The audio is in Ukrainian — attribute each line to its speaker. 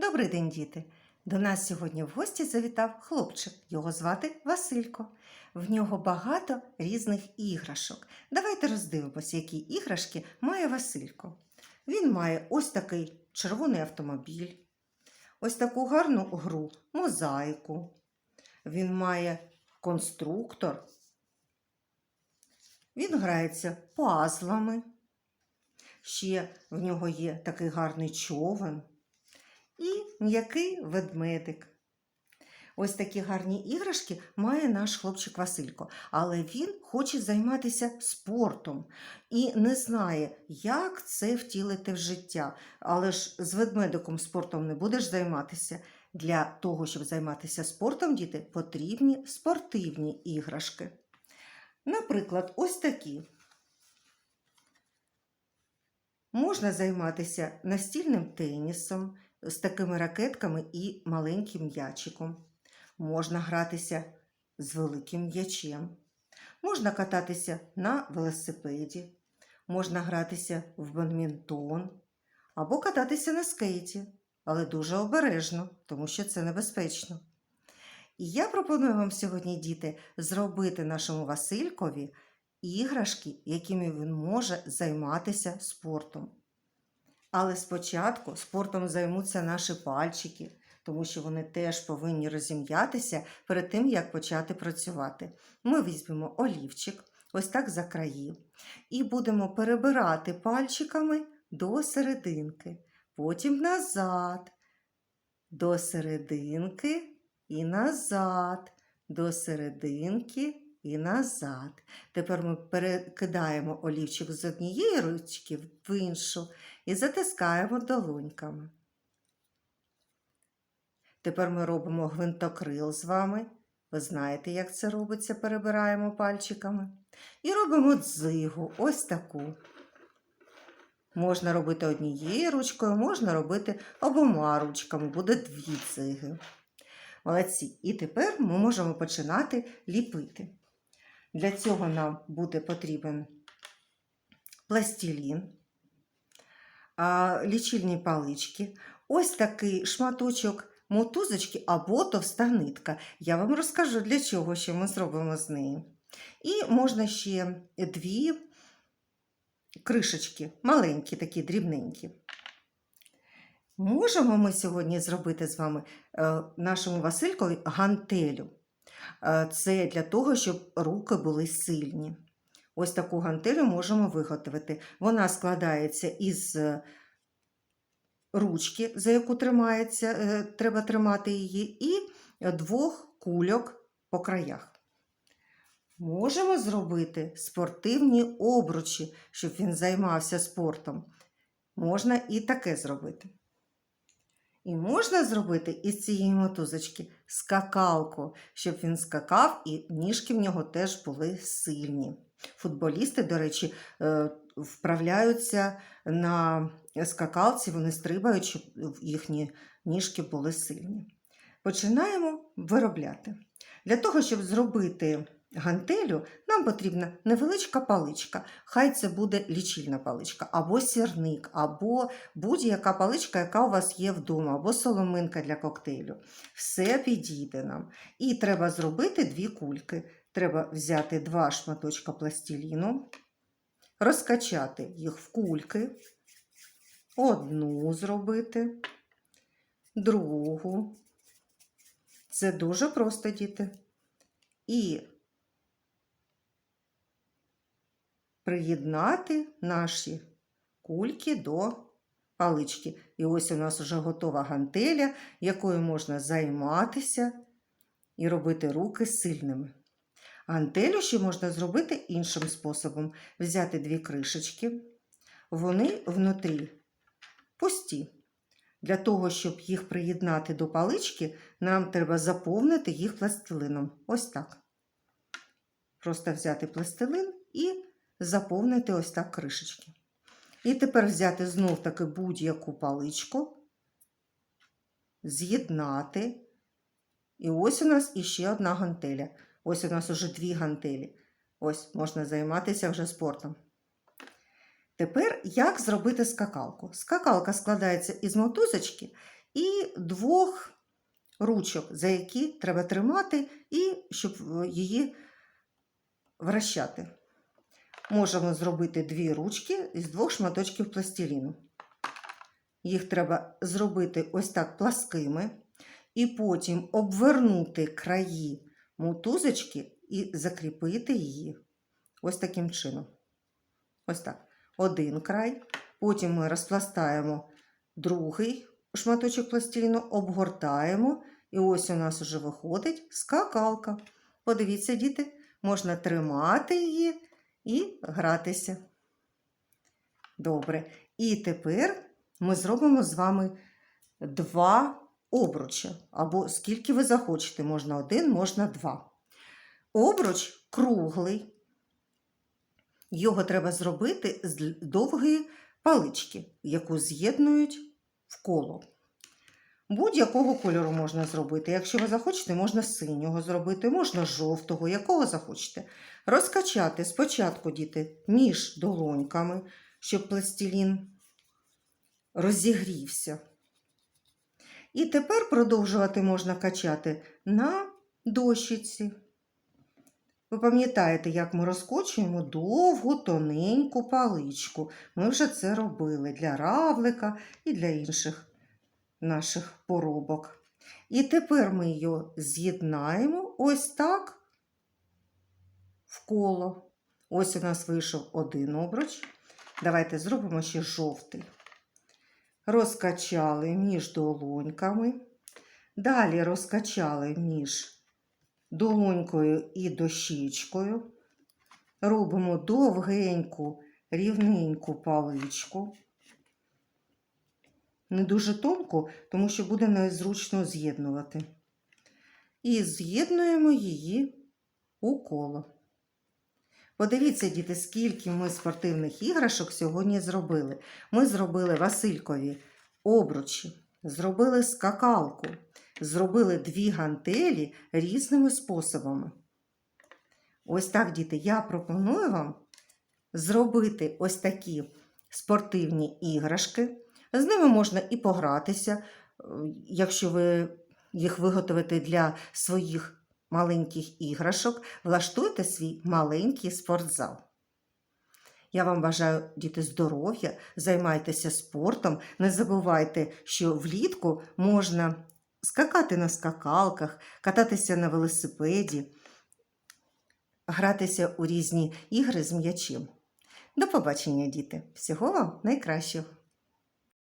Speaker 1: Добрий день, діти! До нас сьогодні в гості завітав хлопчик. Його звати Василько. В нього багато різних іграшок. Давайте роздивимося, які іграшки має Василько. Він має ось такий червоний автомобіль, ось таку гарну гру, мозаїку. Він має конструктор. Він грається пазлами. Ще в нього є такий гарний човен і м'який ведмедик. Ось такі гарні іграшки має наш хлопчик Василько, але він хоче займатися спортом і не знає, як це втілити в життя. Але ж з ведмедиком спортом не будеш займатися. Для того, щоб займатися спортом, діти, потрібні спортивні іграшки. Наприклад, ось такі. Можна займатися настільним тенісом з такими ракетками і маленьким м'ячиком. Можна гратися з великим м'ячем. Можна кататися на велосипеді, можна гратися в бадмінтон або кататися на скейті, але дуже обережно, тому що це небезпечно. І я пропоную вам сьогодні, діти, зробити нашому Василькові іграшки, якими він може займатися спортом. Але спочатку спортом займуться наші пальчики, тому що вони теж повинні розім'ятися перед тим, як почати працювати. Ми візьмемо олівчик, ось так за краї, і будемо перебирати пальчиками до серединки, потім назад, до серединки і назад, до серединки і назад. Тепер ми перекидаємо олівчик з однієї ручки в іншу і затискаємо долоньками. Тепер ми робимо гвинтокрил з вами. Ви знаєте, як це робиться, перебираємо пальчиками. І робимо дзигу, ось таку. Можна робити однією ручкою, можна робити обома ручками, буде дві дзиги. Молодці. І тепер ми можемо починати ліпити. Для цього нам буде потрібен пластилін, лічильні палички, ось такий шматочок мотузочки або товста нитка. Я вам розкажу, для чого що ми зробимо з неї. І можна ще дві кришечки, маленькі, такі дрібненькі. Можемо ми сьогодні зробити з вами е, нашому Василькові гантелю. Е, Це для того, щоб руки були сильні. Ось таку гантелю можемо виготовити. Вона складається із е, ручки, за яку тримається, е, треба тримати її, і двох кульок по краях. Можемо зробити спортивні обручі, щоб він займався спортом. Можна і таке зробити. І можна зробити із цієї мотузочки скакалку, щоб він скакав і ніжки в нього теж були сильні. Футболісти, до речі, е, вправляються на скакалці, вони стрибають, щоб їхні ніжки були сильні. Починаємо виробляти. Для того, щоб зробити гантелю, нам потрібна невеличка паличка. Хай це буде лічильна паличка, або сірник, або будь-яка паличка, яка у вас є вдома, або соломинка для коктейлю. Все підійде нам. І треба зробити дві кульки. Треба взяти два шматочка пластиліну, розкачати їх в кульки, одну зробити, другу. Це дуже просто, діти. І приєднати наші кульки до палички. І ось у нас вже готова гантеля, якою можна займатися і робити руки сильними. Гантелю ще можна зробити іншим способом: взяти дві кришечки, вони внутрі пусті. Для того, щоб їх приєднати до палички, нам треба заповнити їх пластилином. Ось так. Просто взяти пластилин і заповнити ось так кришечки. І тепер взяти знов таки будь-яку паличку, з'єднати. І ось у нас іще одна гантеля. Ось у нас уже дві гантелі. Ось можна займатися вже спортом. Тепер як зробити скакалку? Скакалка складається із мотузочки і двох ручок, за які треба тримати, і щоб е, її вращати. Можемо зробити дві ручки з двох шматочків пластиліну. Їх треба зробити ось так пласкими, і потім обвернути краї мотузочки і закріпити її ось таким чином. Ось так. Один край. Потім ми розпластаємо другий шматочок пластиліну, обгортаємо, і ось у нас вже виходить скакалка. Подивіться, діти, можна тримати її і гратися. Добре. І тепер ми зробимо з вами два обруча. Або скільки ви захочете, можна один, можна два. Обруч круглий. Його треба зробити з довгої палички, яку з'єднують в коло. Будь-якого кольору можна зробити. Якщо ви захочете, можна синього зробити, можна жовтого, якого захочете. Розкачати спочатку діти між долоньками, щоб пластилін розігрівся. І тепер продовжувати можна качати на дощиці. Ви пам'ятаєте, як ми розкочуємо довгу тоненьку паличку. Ми вже це робили для равлика і для інших наших поробок. І тепер ми її з'єднаємо ось так в коло. Ось у нас вийшов один обруч. Давайте зробимо ще жовтий. Розкачали між долоньками. Далі розкачали між долонькою і дощечкою. Робимо довгеньку, рівненьку паличку. Не дуже тонку, тому що буде незручно з'єднувати. І з'єднуємо її у коло. Подивіться, діти, скільки ми спортивних іграшок сьогодні зробили. Ми зробили Василькові обручі, зробили скакалку, зробили дві гантелі різними способами. Ось так, діти, я пропоную вам зробити ось такі спортивні іграшки. З ними можна і погратися, е, якщо ви їх виготовите для своїх маленьких іграшок, влаштуйте свій маленький спортзал. Я вам бажаю діти здоров'я, займайтеся спортом. Не забувайте, що влітку можна скакати на скакалках, кататися на велосипеді, гратися у різні ігри з м'ячем. До побачення, діти! Всього вам найкращого!